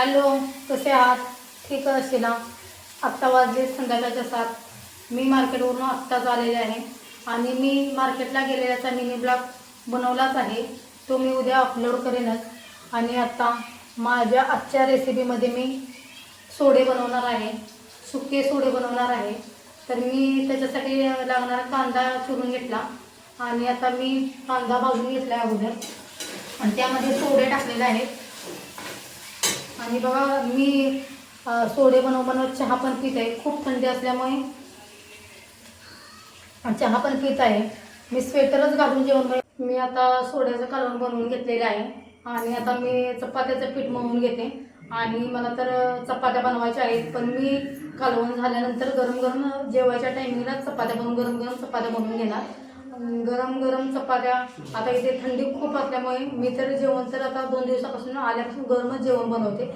Hello कसे आहात? ठीक असे ना? आत्ता वाजले संध्याकाळच्या सात. मी मार्केटवरून आत्ताच आलेले आहे. आणि मी मार्केटला गेलेल्याचा मिनी ब्लॉग बनवलाच आहे. तो मी उद्या अपलोड करेनच आणि आत्ता माझ्या आजच्या रेसिपीमध्ये मी सोडे बनवणार आहे. सुके सोडे बनवणार आहे. तर मी त्याच्यासाठी लागणारा कांदा चिरून घेतला. आणि आता मी कांदा भाजून घेतला आहे अगोदर. आणि त्यामध्ये सोडे टाकलेले आहेत. आणि बघा मी सोडे बनव बनवत चहा पण पित आहे. खूप थंडी असल्यामुळे. चहा पण पित आहे. मी स्वेटरच घालून जेवण बनव मी आता सोड्याचं कालवण बनवून घेतलेलं आहे. आणि आता मी चपात्याचं पीठ मळून घेते. आणि मला तर चपात्या बनवायच्या आहेत पण मी कालवण झाल्यानंतर गरम गरम जेवायच्या टायमिंगला चपात्या बनवून गरम गरम चपात्या बनवून घेणार. गरम गरम चपात्या. आता इथे थंडी खूप असल्यामुळे मी तर जेवण तर आता दोन दिवसापासून आल्यापासून गरमच जेवण बनवते.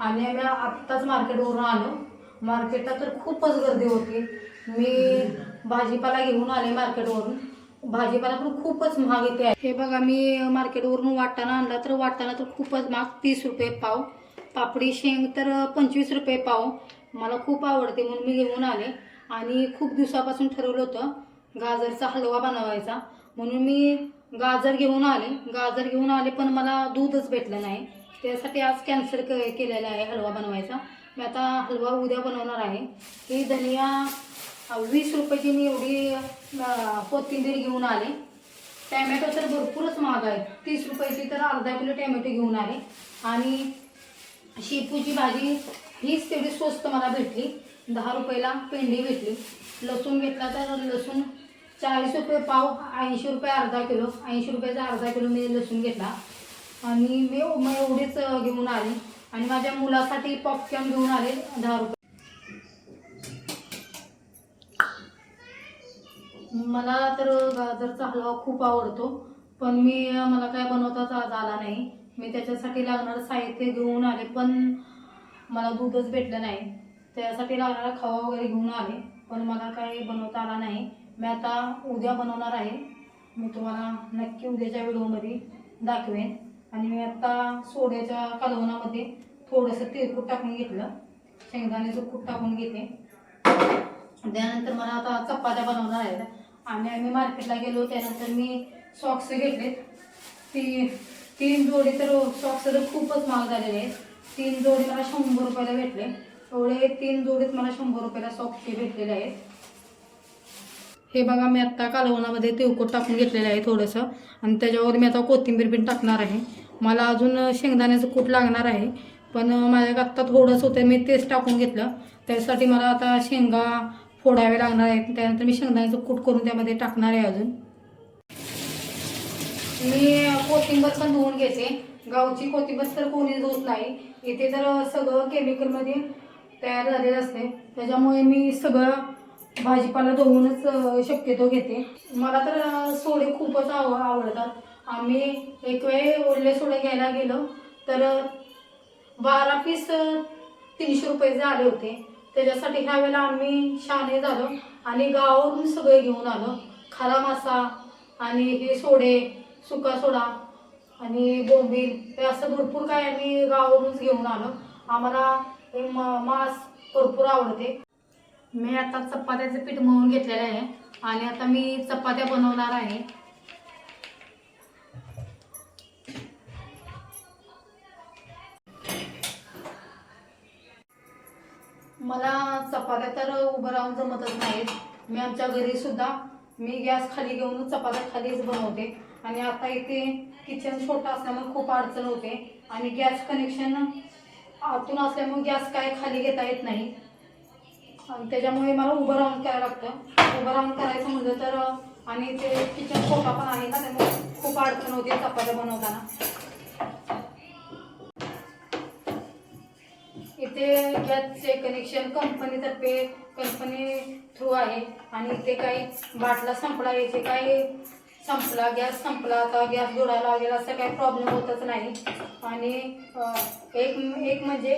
आणि आम्ही आत्ताच मार्केटवरून आलो. मार्केटला तर खूपच गर्दी होती. मी भाजीपाला घेऊन आले मार्केटवरून. भाजीपाला पण खूपच महाग येते आहे. हे बघा मी मार्केटवरून वाटताना आणला तर वाटताना तर खूपच महाग. तीस रुपये पाव. पापडी शेंग तर पंचवीस रुपये पाव. मला खूप आवडते म्हणून मी घेऊन आले. आणि खूप दिवसापासून ठरवलं होतं गाजरचा हलवा बनवायचा. म्हणून मी गाजर घेऊन आले. गाजर घेऊन आले पण मला दूधच भेटलं नाही. त्यासाठी आज कॅन्सल क केलेला आहे हलवा बनवायचा. मी आता हलवा उद्या बनवणार आहे. ही धनिया वीस रुपयाची मी एवढी कोथिंबीर घेऊन आले. टॅमॅटो तर भरपूरच महाग आहे तीस रुपयाची तर अर्धा किलो टॅमॅटो घेऊन आले. आणि शेपूची भाजी हीच तेवढी स्वस्त मला भेटली. दहा रुपयाला पेंडी भेटली. लसूण घेतला तर लसूण चाळीस रुपये पाव ऐंशी रुपये अर्धा किलो. ऐंशी रुपयाचा अर्धा किलो मी लसूण घेतला. आणि मी मग एवढीच घेऊन आले. आणि माझ्या मुलासाठी पॉपकॉर्न घेऊन आले दहा रुपये. मला तर गाजरचा हलवा खूप आवडतो. पण मी मला काय बनवताच आज आला नाही. मी त्याच्यासाठी लागणारं साहित्य घेऊन आले पण मला दूधच भेटलं नाही. त्यासाठी लागणारा खवा वगैरे घेऊन आले. पण मला काही बनवता आला नाही. मी आता उद्या बनवणार आहे. मी तुम्हाला नक्की उद्याच्या व्हिडिओमध्ये दाखवेन. आणि मी आता सोड्याच्या कालवणामध्ये थोडंसं तिळकूट टाकून घेतलं. शेंगदाण्याचं कूट टाकून घेते. त्यानंतर मला आता चपात्या बनवणार आहेत. आणि आम्ही मार्केटला गेलो त्यानंतर मी सॉक्स घेतलेत ती तीन जोडी तर सॉक्स तर खूपच महाग झालेले आहेत. तीन जोडी मला शंभर रुपयाला भेटले. एवढे तीन जोडीत मला शंभर रुपयाला सॉक्सचे भेटलेले आहेत. हे बघा मी आत्ता कालवणामध्ये तिळकोट टाकून घेतलेलं आहे थोडंसं. आणि त्याच्यावर मी आता कोथिंबीर पण टाकणार आहे. मला अजून शेंगदाण्याचं कूट लागणार आहे पण माझ्या आत्ता थोडंसं होतं मी तेच टाकून घेतलं. त्यासाठी मला आता शेंगा फोडावे लागणार आहेत. त्यानंतर मी शेंगदाण्याचं कूट करून त्यामध्ये टाकणार आहे अजून. मी कोथिंबर पण धुवून घेते. गावची कोथिंबर तर कोणी धुत नाही. इथे तर सगळं केमिकलमध्ये तयार झालेलं असते. त्याच्यामुळे मी सगळं भाजीपाला धुवूनच शक्यतो घेते. मला तर सोडे खूपच आव आवडतात. आम्ही एक वेळ ओले सोडे घ्यायला गेलो तर बारा पीस तीनशे रुपये आले होते. त्याच्यासाठी ह्या वेळेला आम्ही शहाणे झालो आणि गावावरून सगळे घेऊन आलो. खारा मासा आणि हे सोडे सुका सोडा आणि बोंबील हे असं भरपूर काय आम्ही गावावरूनच घेऊन आलो. आम्हाला हे म- मांस भरपूर आवडते. मी आता चपात्याचं पीठ मळून घेतलेलं आहे आणि आता मी चपात्या बनवणार आहे. मला चपात्या तर उभं राहून जमतच नाहीत. मी आमच्या घरी सुद्धा मी गॅस खाली घेऊन चपात्या खालीच बनवते. आणि आता इथे किचन छोटं असल्यामुळे खूप अडचण होते. आणि गॅस कनेक्शन आतून असल्यामुळे गॅस काय खाली घेता येत नाही. आणि त्याच्यामुळे मला उभं राहून करायला लागतं. उभं राहून करायचं म्हणलं तर आणि ते किचन छोटा पण आहे ना त्यामुळे खूप अडचण होती चपात्या बनवताना. इथे गॅसचे कनेक्शन कंपनीतर्फे कंपनी थ्रू आहे. आणि इथे काही बाटला संपला याचे काही संपला गॅस संपला आता गॅस जोडायला लागेल असं काही प्रॉब्लेम होतच नाही. आणि एक एक म्हणजे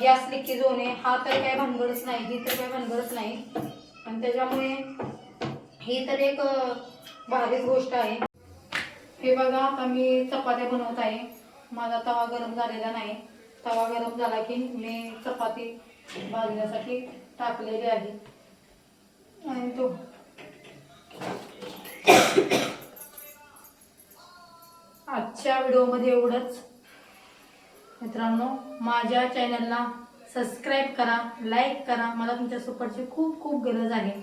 गॅस लिकेज होणे हा तर काही भानगडच नाही ही तर काही भानगडच नाही. आणि त्याच्यामुळे ही तर एक भारीच गोष्ट आहे. हे बघा आता मी चपात्या बनवत आहे. माझा तवा गरम झालेला नाही. तवा गरम झाला की मी चपाती भाजण्यासाठी टाकलेली आहे. आणि तो आजच्या व्हिडिओमध्ये एवढंच. मित्रांनो माझ्या चॅनलला सबस्क्राईब करा लाईक करा. मला तुमच्या सपोर्टची खूप खूप गरज आहे.